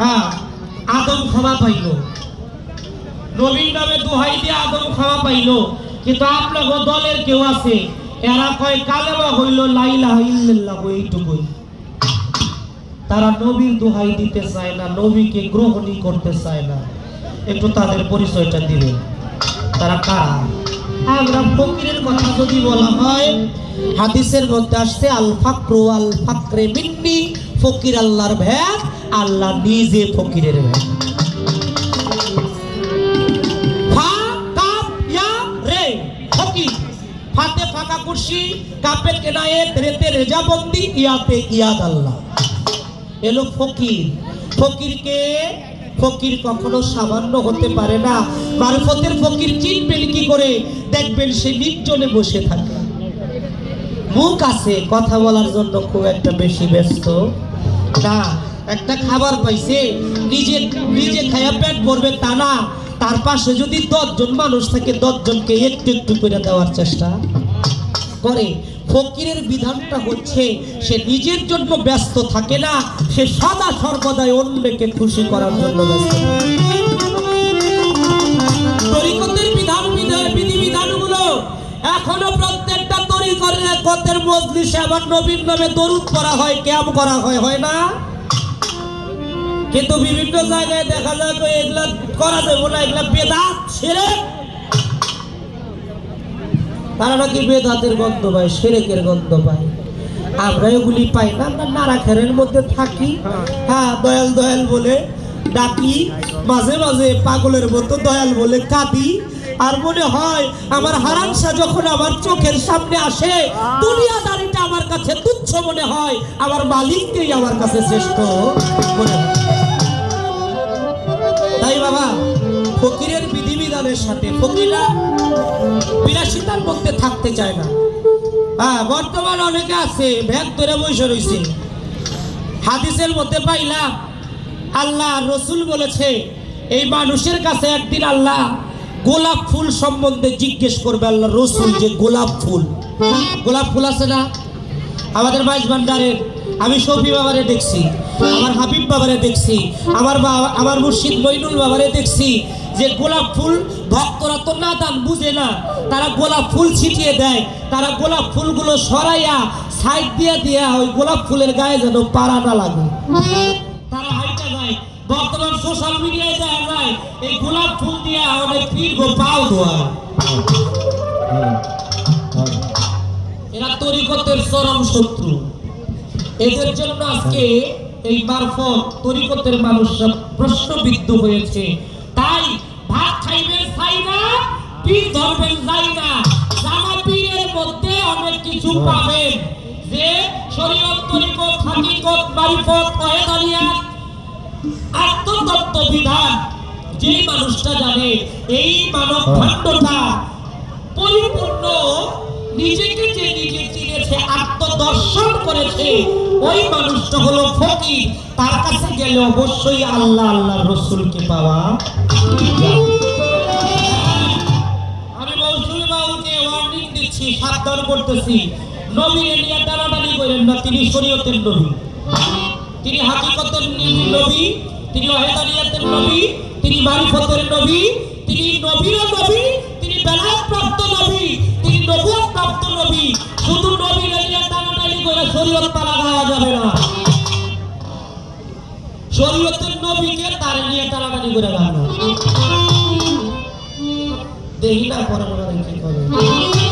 হ্যাঁ আদম ক্ষমা পাইল। নবীন নামে দোহাই দিয়ে আদম ক্ষমা পাইল। কিন্তু আপনার দলের কেউ আছে, এরা কয়, কালেমা হইল লাইলা ইল্লাল্লাহ এইটুকুই। তারা নবীর দোহাই দিতে চায় না, নবীকে গ্রহণই করতে চায় না। একটু তাদের পরিচয়টা দিবেন। তারা কারা? আমরা ফকিরের কথা যদি বলা হয়, হাদিসের মধ্যে আসছে আল ফাকরু আল ফাকরে মিন্নি ফকির আল্লাহর ভ্যাট আল্লাহ নিজে ফকিরের ফাঁকা কেনায়েত রেতে রেজাবন্দি, ইয়াতে ইয়াদ আল্লাহ। এলো ফকির। ফকিরকে, ফকির কখনো সামান্য হতে পারে না। ফকির কি করে? সে বসে থাকে। মুখ আছে, কথা বলার জন্য খুব একটা বেশি ব্যস্ত না। একটা খাবার পাইছে, নিজে নিজে খায়া পেট ভরবে তা না। তার পাশে যদি দশজন মানুষ থাকে, দশজনকে একটু একটু করে দেওয়ার চেষ্টা করে। ফকিরের বিধানটা হচ্ছে, সে নিজের জন্য ব্যস্ত থাকে না, সে সদা সর্বদাই অন্যকে খুশি করার জন্য ব্যস্ত। তরিকতের বিধান বিধান, বিধি, বিধানগুলো এখনও প্রত্যেকটা তরিকতের আবার নবীন নামে দরুদ করা হয় ক্যাম্প করা হয় হয় না? কিন্তু বিভিন্ন জায়গায় দেখা যায় এগুলা করা যাবে না এগুলা বেদাত ছেড়ে তারা নাকি বেদাতের গন্ধ পায়, সেরেকের গন্ধ পায়। আমরা এগুলি পাই না, আমরা নারাখেরের মধ্যে থাকি। হ্যাঁ দয়াল দয়াল বলে ডাকি, মাঝে মাঝে পাগলের মতো দয়াল বলে কাঁদি। আর মনে হয় আমার হারাংসা যখন আমার চোখের সামনে আসে, দুনিয়াদারিটা আমার কাছে তুচ্ছ মনে হয়, আমার মালিককেই আমার কাছে শ্রেষ্ঠ মনে হয়। তাই বাবা, ফকিরের বিধিবিধানের সাথে ফকিরা বিলাসিতার মধ্যে থাকতে চায় না। হ্যাঁ বর্তমান অনেকে আছে ব্যাগ ধরে বসে রয়েছে। হাদিসের মধ্যে পাইলাম, আল্লাহ রসুল বলেছে, এই মানুষের কাছে একদিন আল্লাহ গোলাপ ফুল সম্বন্ধে জিজ্ঞেস করবে, আল্লাহ রসুল যে গোলাপ ফুল। গোলাপ ফুল আছে না? আমাদের বাইশ ভান্ডারের আমি শফি বাবারে দেখছি, আমার হাবিব বাবারে দেখছি, আমার আমার মুর্শিদ মইনুল বাবারে দেখছি যে গোলাপ ফুল ভক্তরা তো না দান বুঝে না। তারা গোলাপ ফুল ছিটিয়ে দেয়, তারা গোলাপ ফুলগুলো সরাইয়া সাইড দিয়ে দিয়া ওই গোলাপ ফুলের গায়ে যেন পাড়া না লাগে। তারা হাইটা যায় বর্তমান সোশ্যাল মিডিয়ায় দেখা যায় এই গোলাপ ফুল দিয়ে অনেক পীর পাও ধোয়া। এরা তরিকতের চরম শত্রু। এদের জন্য আজকে এই মারফত তরিকতের মানুষরা প্রশ্নবিদ্ধ হয়েছে। তাই ভাত খাইবেন চাই না পীর ধরবেন যাই না জামা পীরের মধ্যে অনেক কিছু পাবেন। যে শরীয়ত, তরিকত, হাকিকত, মারিফত কয়েদারিয়াত আত্মতত্ত্ব বিধান, যেই মানুষটা জানে, এই মানব খণ্ডটা পরিপূর্ণ, নিজেকে করেছে। ওই মানুষটা হলো ফকির। তার কাছে গেলে অবশ্যই আল্লাহ আল্লাহ রসুলকে পাওয়া আমি সাবধান করতেছি। নবীর নিয়ে টানাটানি করেন নবী। তিনি নবী তিনি নবী নবী, তিনি করে গাওয়া দেখি না পরে কি করে।